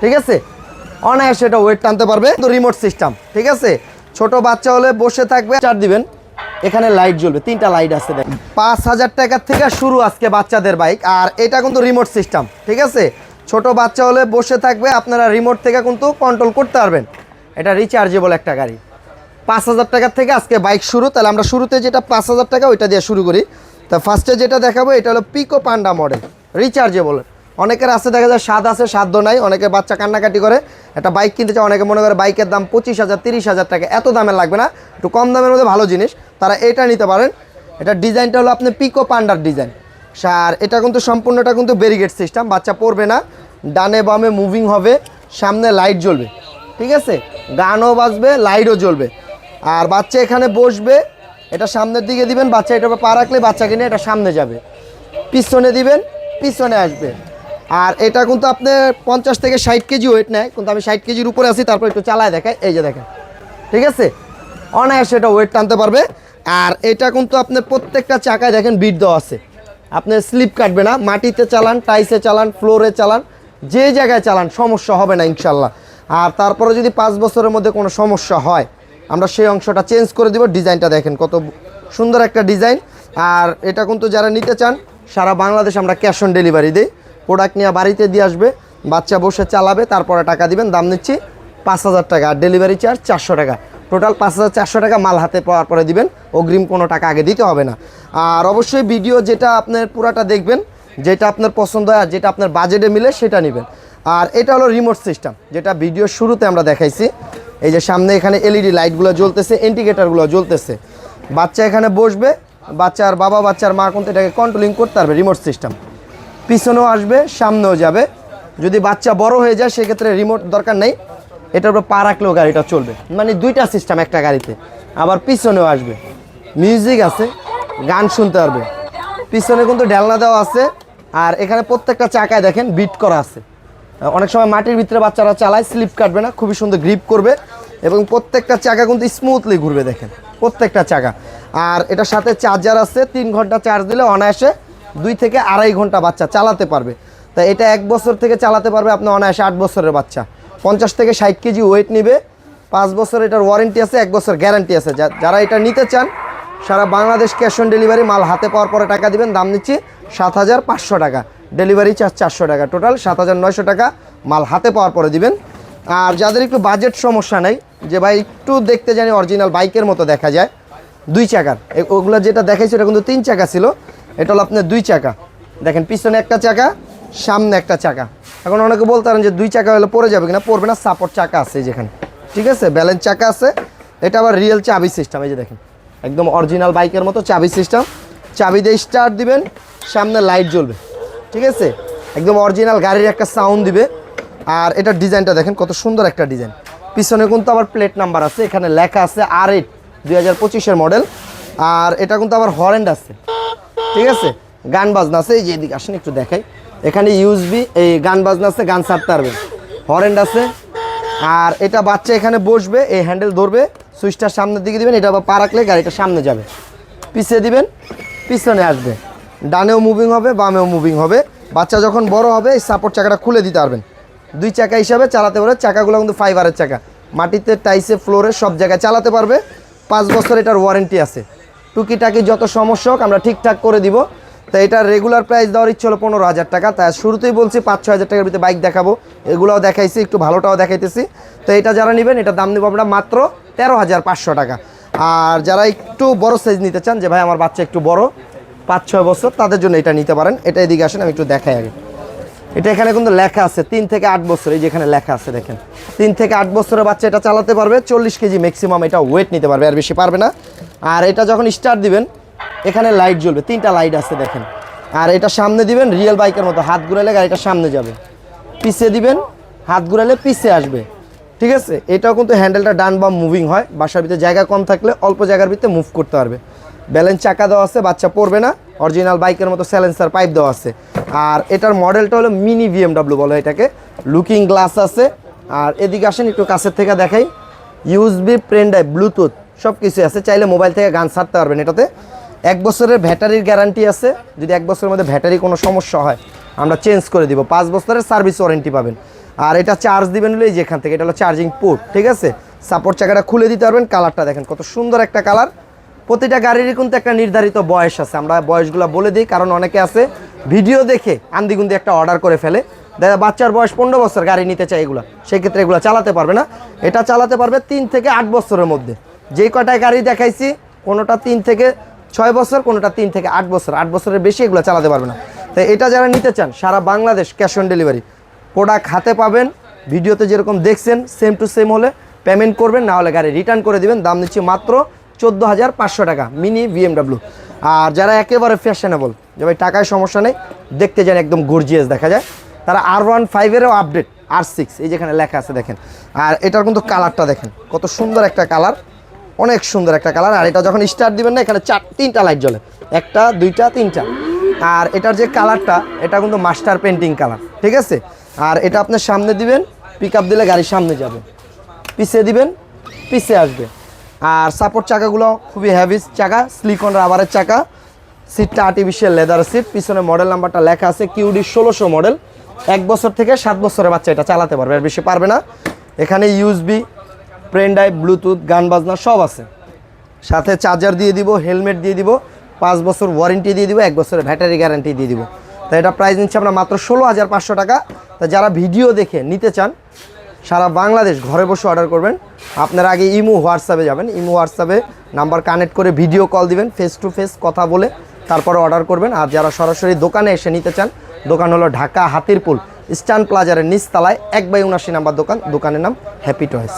ঠিক আছে? অনায়াসে এটা ওয়েট টানতে পারবে। তো রিমোট সিস্টেম ঠিক আছে? ছোট বাচ্চা হলে বসে থাকবে, চার দিবেন। এখানে লাইট জ্বলবে, তিনটা লাইট আছে দেখেন। পাঁচ হাজার টাকার থেকে শুরু আজকে বাচ্চাদের বাইক আর এটা কিন্তু রিমোট সিস্টেম ঠিক আছে? ছোট বাচ্চা হলে বসে থাকবে, আপনারা রিমোট থেকে কিন্তু কন্ট্রোল করতে পারবেন। এটা রিচার্জেবল একটা গাড়ি। পাঁচ হাজার টাকার থেকে আজকে বাইক শুরু, তাহলে আমরা শুরুতে যেটা পাঁচ হাজার টাকা, ওইটা দিয়ে শুরু করি। তা ফার্স্টে যেটা দেখাবো, এটা হলো পিকো পান্ডা মডেল রিচার্জেবল অনেকের আছে, দেখা যায় স্বাদ আছে সাধ্য নাই, অনেকে বাচ্চা কান্নাকাটি করে। একটা বাইক কিনতে চায়, অনেকে মনে করে বাইকের দাম পঁচিশ হাজার, তিরিশ হাজার টাকা, এত দামের লাগবে না। একটু কম দামের মধ্যে ভালো জিনিস, তারা এটা নিতে পারেন। এটা ডিজাইনটা হলো আপনি পিকো পান্ডার ডিজাইন। আর এটা কিন্তু সম্পূর্ণটা কিন্তু ব্যারিগেড সিস্টেম বাচ্চা পড়বে না, ডানে বামে মুভিং হবে, সামনে লাইট জ্বলবে, ঠিক আছে? গানও বাজবে লাইটও জ্বলবে। আর বাচ্চা এখানে বসবে, এটা সামনের দিকে দিবেন, বাচ্চা এটা পা রাখলে বাচ্চাকে নিয়ে এটা সামনে যাবে। পিছনে দিবেন, পিছনে আসবে। আর এটা কিন্তু আপনার পঞ্চাশ থেকে ষাট কেজি ওয়েট নেয়, কিন্তু আমি ষাট কেজির উপরে আছি, তারপর একটু চালায় দেখায় এই যে দেখেন, ঠিক আছে? অনায়াসে এটা ওয়েট টানতে পারবে। আর এটা কিন্তু আপনার প্রত্যেকটা চাকায় দেখেন বিট দেওয়া আছে। আপনার স্লিপ কাটবে না, মাটিতে চালান টাইসে চালান ফ্লোরে চালান, যে জায়গায় চালান, সমস্যা হবে না ইনশাল্লাহ আর তারপরে যদি পাঁচ বছরের মধ্যে কোনো সমস্যা হয়, আমরা সেই অংশটা চেঞ্জ করে দিব। ডিজাইনটা দেখেন কত সুন্দর একটা ডিজাইন। আর এটা কিন্তু যারা নিতে চান, সারা বাংলাদেশ আমরা ক্যাশ অন ডেলিভারি দিই। প্রোডাক্ট নিয়ে বাড়িতে দিয়ে আসবে, বাচ্চা বসে চালাবে, তারপরে টাকা দিবেন, দাম নিচ্ছি পাঁচ হাজার টাকা, আর ডেলিভারি চার্জ চারশো টাকা। টোটাল পাঁচ হাজার চারশো টাকা মাল হাতে পাওয়ার পরে দিবেন, অগ্রিম কোনো টাকা আগে দিতে হবে না। আর অবশ্যই ভিডিও যেটা আপনার পুরাটা দেখবেন, যেটা আপনার পছন্দ হয় আর যেটা আপনার বাজেটে মিলে সেটা নেবেন। আর এটা হলো রিমোট সিস্টেম যেটা ভিডিও শুরুতে আমরা দেখাইছি। এই যে সামনে এখানে এলইডি লাইটগুলো জ্বলতেছে ইন্ডিকেটারগুলো জ্বলতেছে। বাচ্চা এখানে বসবে, বাচ্চার বাবা, বাচ্চার মা কিন্তু এটাকে কন্ট্রোলিং করতে পারবে রিমোট সিস্টেম পিছনেও আসবে, সামনেও যাবে। যদি বাচ্চা বড় হয়ে যায়, সেক্ষেত্রে রিমোট দরকার নেই। এটার উপর পা রাখলেও গাড়িটা চলবে। মানে দুইটা সিস্টেম একটা গাড়িতে। আবার পিছনেও আসবে। মিউজিক আছে, গান শুনতে পারবে। পিছনে কিন্তু ঢেলনা দেওয়া আছে। আর এখানে প্রত্যেকটা চাকায় দেখেন বিট করা আছে। অনেক সময় মাটির ভিতরে বাচ্চারা চালায় স্লিপ কাটবে না, খুবই সুন্দর গ্রিপ করবে। এবং প্রত্যেকটা চাকা কিন্তু স্মুথলি ঘুরবে, দেখেন। প্রত্যেকটা চাকা। আর এটার সাথে চার্জার আছে, তিন ঘণ্টা চার্জ দিলে অনায়াসে দুই থেকে আড়াই ঘণ্টা বাচ্চা চালাতে পারবে। তা এটা এক বছর থেকে চালাতে পারবে আপনার অনায়াসে আট বছরের বাচ্চা। পঞ্চাশ থেকে ষাট কেজি ওয়েট নিবে। পাঁচ বছর এটার ওয়ারেন্টি আছে, এক বছর গ্যারান্টি আছে। যারা এটা নিতে চান, সারা বাংলাদেশ ক্যাশ অন ডেলিভারি মাল হাতে পাওয়ার পরে টাকা দিবেন, দাম নিচ্ছি সাত হাজার পাঁচশো টাকা। ডেলিভারি চার্জ চারশো টাকা টোটাল সাত হাজার নয়শো টাকা মাল হাতে পাওয়ার পরে দিবেন। আর যাদের একটু বাজেট সমস্যা নেই, যে ভাই একটু দেখতে জানি অরিজিনাল বাইকের মতো দেখা যায়, দুই চাকার। ওগুলো যেটা দেখাইছে, ওটা কিন্তু তিন চাকা ছিল। এটা হলো আপনার দুই চাকা। দেখেন, পিছনে একটা চাকা, সামনে একটা চাকা। এখন অনেকে বলতে পারেন যে দুই চাকা হলে পড়ে যাবে কিনা, পড়বে না সাপোর্ট চাকা আছে যেখানে। ঠিক আছে? ব্যালেন্স চাকা আছে। এটা আবার রিয়েল চাবি সিস্টেম এই যে দেখেন। একদম অরিজিনাল বাইকের মতো চাবি সিস্টেম চাবি দিয়ে স্টার্ট দিবেন, সামনে লাইট জ্বলবে। ঠিক আছে? একদম অরিজিনাল গাড়ির একটা সাউন্ড দিবে। আর এটার ডিজাইনটা দেখেন, কত সুন্দর একটা ডিজাইন। পিছনে কিন্তু আবার প্লেট নাম্বার আছে, এখানে লেখা আছে আর এইট দুই মডেল আর এটা কিন্তু আবার হরেন্ড আছে। ঠিক আছে? গান বাজনা আছে, এই যে এদিকে আসেন, একটু দেখাই। এখানে ইউজবি এই গান বাজনা আছে, গান ছাড়তে পারবেন। হরেন্ড আছে। আর এটা বাচ্চা এখানে বসবে, এই হ্যান্ডেল ধরবে সুইচটা সামনের দিকে দিবেন, এটা আবার পা গাড়িটা সামনে যাবে। পিছিয়ে দিবেন, পিছনে আসবে। ডানেও মুভিং হবে, বামেও মুভিং হবে। বাচ্চা যখন বড় হবে, এই সাপোর্ট চাকাটা খুলে দিতে পারবেন। দুই চাকা হিসাবে চালাতে পারবে, চাকাগুলো কিন্তু ফাইবারের চাকা। মাটিতে টাইসে ফ্লোরে সব জায়গায় চালাতে পারবে। পাঁচ বছর এটার ওয়ারেন্টি আছে। টুকিটাকি যত সমস্যা হোক, আমরা ঠিকঠাক করে দিব। তো এটার রেগুলার প্রাইস দেওয়ার ইচ্ছে হলো পনেরো হাজার টাকা। তাই শুরুতেই বলছি পাঁচ, ছয় হাজার টাকার ভিতরে বাইক দেখাবো। এগুলোও দেখাইছি, একটু ভালোটাও দেখাইতেছি। তো এটা যারা নেবেন, এটা দাম নেব আমরা মাত্র তেরো হাজার পাঁচশো টাকা। আর যারা একটু বড় সাইজ নিতে চান, যে ভাই আমার বাচ্চা একটু বড়, পাঁচ, ছয় বছর, তাদের জন্য এটা নিতে পারেন। এটা এদিকে আসেন, আমি একটু দেখাই আগে। এটা এখানে কিন্তু লেখা আছে, তিন থেকে আট বছর, এই যেখানে লেখা আছে দেখেন। তিন থেকে আট বছরের বাচ্চা এটা চালাতে পারবে, চল্লিশ কেজি ম্যাক্সিমাম এটা ওয়েট নিতে পারবে, আর বেশি পারবে না। আর এটা যখন স্টার্ট দিবেন, এখানে লাইট জ্বলবে, তিনটা লাইট আছে দেখেন। আর এটা সামনে দিবেন রিয়েল বাইকের মতো, হাত ঘুরালে গাড়িটা সামনে যাবে। পিছিয়ে দিবেন, হাত ঘুরালে পিছিয়ে আসবে। ঠিক আছে? এটাও কিন্তু হ্যান্ডেলটা ডান বা মুভিং হয়, বাসার ভিতরে জায়গা কম থাকলে অল্প জায়গার ভিতরে মুভ করতে পারবে। ব্যালেন্স চাকা দেওয়া আছে, বাচ্চা পড়বে না অরিজিনাল বাইকের মতো স্যালেন্সার পাইপ দেওয়া আছে। আর এটার মডেলটা হলো মিনি বিএমডাব্লিউ বলে এটাকে। লুকিং গ্লাস আছে। আর এদিকে আসেন একটু কাছের থেকে দেখাই। ইউএসবি প্রেন ড্রাইভ ব্লুটুথ সব কিছু আছে। চাইলে মোবাইল থেকে গান ছাড়তে পারবেন এটাতে। এক বছরের ব্যাটারির গ্যারান্টি আছে। যদি এক বছরের মধ্যে ব্যাটারি কোনো সমস্যা হয়, আমরা চেঞ্জ করে দিব। পাঁচ বছরের সার্ভিস ওয়ারেন্টি পাবেন। আর এটা চার্জ দিবেন হলে এই যে এখান থেকে। এটা হলো চার্জিং পোর্ট ঠিক আছে? সাপোর্ট চাকাটা খুলে দিতে পারবেন। কালারটা দেখেন কত সুন্দর একটা কালার প্রতিটা গাড়িরই কিন্তু একটা নির্ধারিত বয়স আছে। আমরা বয়সগুলো বলে দিই, কারণ অনেকে আছে ভিডিও দেখে আন্দিগুন্দি একটা অর্ডার করে ফেলে। দেখা বাচ্চার বয়স পনেরো বছর, গাড়ি নিতে চায় এগুলো। সেক্ষেত্রে এগুলো চালাতে পারবে না। এটা চালাতে পারবে তিন থেকে আট বছরের মধ্যে। যে কটায় গাড়ি দেখাইছি, কোনোটা তিন থেকে ছয় বছর, কোনোটা তিন থেকে আট বছর। আট বছরের বেশি এগুলো চালাতে পারবে না। তাই এটা যারা নিতে চান, সারা Bangladesh cash on delivery product হাতে পাবেন, ভিডিওতে যেরকম দেখছেন সেম টু সেম হলে পেমেন্ট করবেন, না হলে গাড়ি রিটার্ন করে দিবেন। দাম নিচ্ছি মাত্র চোদ্দ হাজার পাঁচশো টাকা, মিনি বিএমডাব্লিউ আর যারা একেবারে ফ্যাশনেবল যে ভাই টাকায় সমস্যা নেই, দেখতে যান একদম গর্জিয়াস দেখা যায়। তারা আর ওয়ান ফাইভেরও আপডেট আর সিক্স এই যেখানে লেখা আছে দেখেন। আর এটার কিন্তু কালারটা দেখেন, কত সুন্দর একটা কালার অনেক সুন্দর একটা কালার আর এটা যখন স্টার্ট দিবেন না, এখানে চার, তিনটা লাইট জ্বলে। একটা, দুইটা, তিনটা। আর এটার যে কালারটা এটা কিন্তু মাস্টার পেন্টিং কালার ঠিক আছে? আর এটা আপনার সামনে দিবেন পিক দিলে গাড়ির সামনে যাবে। পিছিয়ে দিবেন পিছিয়ে আসবে। আর সাপোর্ট চাকাগুলো খুবই হ্যাভি চাকা স্লিকন রাবারের চাকা। সিটটা আর্টিফিশিয়াল লেদার সিট পিছনে মডেল নাম্বারটা লেখা আছে কিউডি ষোলোশো মডেল এক বছর থেকে সাত বছরের বাচ্চা এটা, চালাতে পারবে, আর বেশি পারবে না। এখানে ইউএসবি প্রেন ড্রাইভ ব্লুটুথ গান বাজনা সব আছে। সাথে চার্জার দিয়ে দিব হেলমেট দিয়ে দিব, পাঁচ বছর ওয়ারেন্টি দিয়ে দিব, এক বছরের ব্যাটারি গ্যারান্টি দিয়ে দিব। তো এটা প্রাইস নিচ্ছে আমরা মাত্র ষোলো হাজার পাঁচশো টাকা। তা যারা ভিডিও দেখে, নিতে চান সারা বাংলাদেশ ঘরে বসে অর্ডার করবেন। আপনারা আগে ইমো হোয়াটসঅ্যাপে যাবেন। ইমো হোয়াটসঅ্যাপে নাম্বার কানেক্ট করে ভিডিও কল দিবেন ফেস টু ফেস কথা বলে তারপরে অর্ডার করবেন। আর যারা সরাসরি দোকানে এসে নিতে চান, দোকান হলো ঢাকা হাতিরপুল, স্টান প্লাজারের নিচতলায়, এক বাই উনাশি নাম্বার দোকান, দোকানের নাম হ্যাপি টয়েস